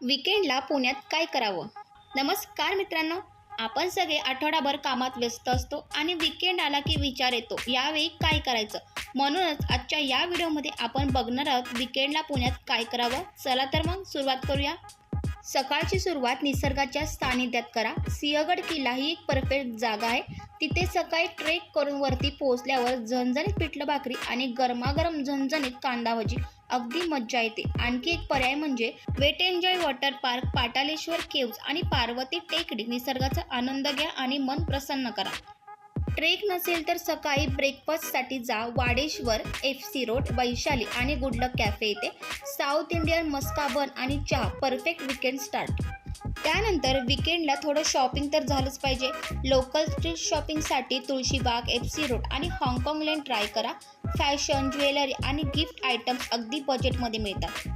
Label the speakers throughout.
Speaker 1: विकेंडला पुण्यात काय करावं? नमस्कार मित्रांनो आपण सगळे आठवडाभर कामात व्यस्त असतो आणि विकेंड आला की विचार येतो यावेळी काय करायचं? म्हणूनच आजच्या या व्हिडिओमध्ये आपण बघणार आहोत विकेंडला पुण्यात काय करावं? चला तर मग सुरुवात करूया. सकाळची सुरुवात निसर्गाच्या सानिध्यात करा. सिंहगड किल्ला ही एक परफेक्ट जागा आहे. तिथे सकाळी ट्रेक करून वरती पोहोचल्यावर झणझणीत पिठलं भाकरी आणि गरमागरम झणझणीत कांदा भजी अगदी मज्जा येते. आणखी एक पर्याय म्हणजे wet enjoy water park Pataleshwar caves आणि पार्वती टेकडी निसर्गाचा आनंद घ्या आणि मन प्रसन्न करा. ट्रेक नसेल तर सकाळी ब्रेकफास्टसाठी जा Wadeshwar F C road Vaishali आणि गुडलक कॅफे येथे. साऊथ इंडियन मस्का बन आणि चहा परफेक्ट विकेंड स्टार्ट त्यानंतर विकेंडला थोडं शॉपिंग तर झालंच पाहिजे. लोकल स्ट्रीट शॉपिंगसाठी तुळशीबाग एफ सी रोड आणि हाँगकाँग लेन ट्राय करा. फॅशन ज्वेलरी आणि गिफ्ट आयटम्स अगदी बजेटमध्ये मिळतात.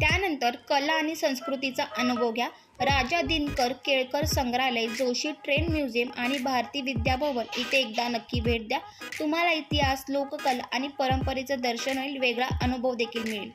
Speaker 1: त्यानंतर कला आणि संस्कृतीचा अनुभव घ्या. राजा दिनकर केळकर संग्रहालय जोशी ट्रेन म्युझियम आणि भारती विद्याभवन इथे एकदा नक्की भेट द्या. तुम्हाला इतिहास लोककला आणि परंपरेचं दर्शन होईल वेगळा अनुभव देखील मिळेल.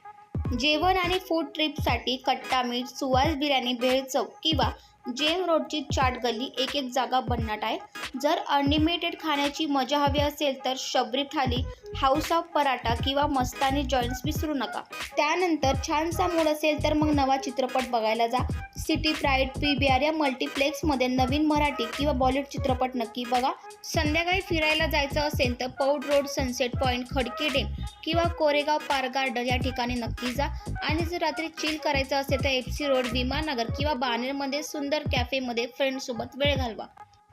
Speaker 1: जेवण आणि फूड ट्रिपसाठी कट्टा मीठ सुवास बिर्याणी भेळ चौक किंवा जेम रोडची चाट गल्ली एक एक जागा भन्नाट आहे. जर अनलिमिटेड खाण्याची मजा हवी असेल तर शबरी थाली हाऊस ऑफ पराठा किंवा मस्तानी जॉईंट्स विसरू नका. त्यानंतर छानसा मूड असेल तर मग नवा चित्रपट बघायला जा. City pride P B R या मल्टिप्लेक्समध्ये नवीन मराठी किंवा बॉलिवूड चित्रपट नक्की बघा. संध्याकाळी फिरायला जायचं असेल तर Paud road sunset point Khadki dam किंवा कोरेगाव पार्क गार्डन या ठिकाणी नक्की जा. आणि जर रात्री चिल करायचं असेल तर एफ सी रोड विमानगर किंवा बानेरमध्ये सुंदर सुंदर कॅफेमध्ये फ्रेंडसोबत वेळ घालवा.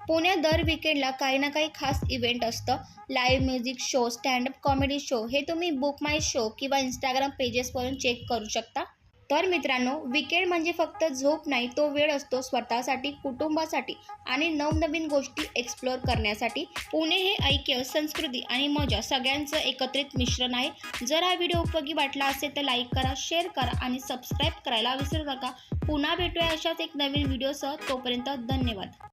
Speaker 1: पुण्यात दर विकेंडला काही ना काही खास इव्हेंट असतं. Live music show standup comedy show हे तुम्ही बुक माय शो किंवा इंस्टाग्राम पेजेसवरून चेक करू शकता. तर मित्रांनो विकेंड म्हणजे फक्त झोप नाही तो वेळ असतो स्वतःसाठी कुटुंबासाठी आणि नवनवीन गोष्टी एक्सप्लोअर करण्यासाठी. पुणे हे ऐक्य संस्कृती आणि मजा सगळ्यांचं एकत्रित मिश्रण आहे. जर हा व्हिडिओ उपयोगी वाटला असेल तर लाईक करा शेअर करा आणि सबस्क्राईब करायला विसरू नका. पुन्हा भेटूया अशाच एक नवीन व्हिडिओसह तोपर्यंत धन्यवाद.